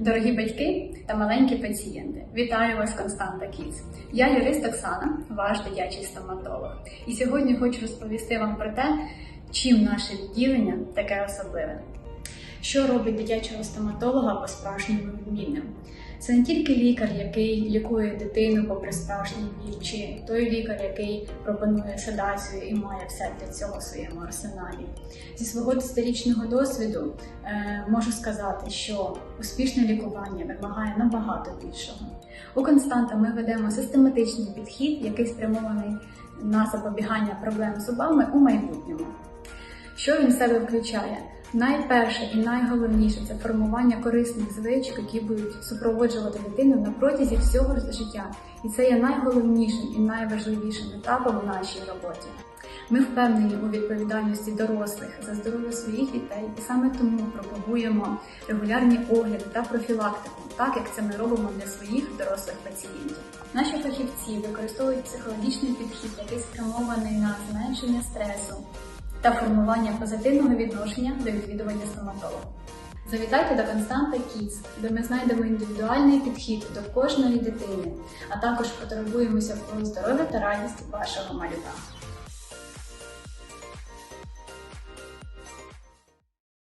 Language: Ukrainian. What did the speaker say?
Дорогі батьки та маленькі пацієнти, вітаю вас, Константа Кіц. Я юрист Оксана, ваш дитячий стоматолог. І сьогодні хочу розповісти вам про те, чим наше відділення таке особливе. Що робить дитячого стоматолога по-справжньому відмінним? Це не тільки лікар, який лікує дитину попри справжній біль, чи той лікар, який пропонує седацію і має все для цього в своєму арсеналі. Зі свого десятирічного досвіду е, можу сказати, що успішне лікування вимагає набагато більшого. У Константа ми ведемо систематичний підхід, який спрямований на запобігання проблем з зубами у майбутньому. Що він в себе включає? Найперше і найголовніше це формування корисних звичок, які будуть супроводжувати дитину на протязі всього життя. І це є найголовнішим і найважливішим етапом у нашій роботі. Ми впевнені у відповідальності дорослих за здоров'я своїх дітей, і саме тому пропагуємо регулярні огляди та профілактику, так як це ми робимо для своїх дорослих пацієнтів. Наші фахівці використовують психологічний підхід, який спрямований на зменшення стресу та формування позитивного відношення до відвідування стоматолога. Завітайте до Константа Кіц, де ми знайдемо індивідуальний підхід до кожної дитини, а також потребуємося про здоров'я та радість вашого малюка.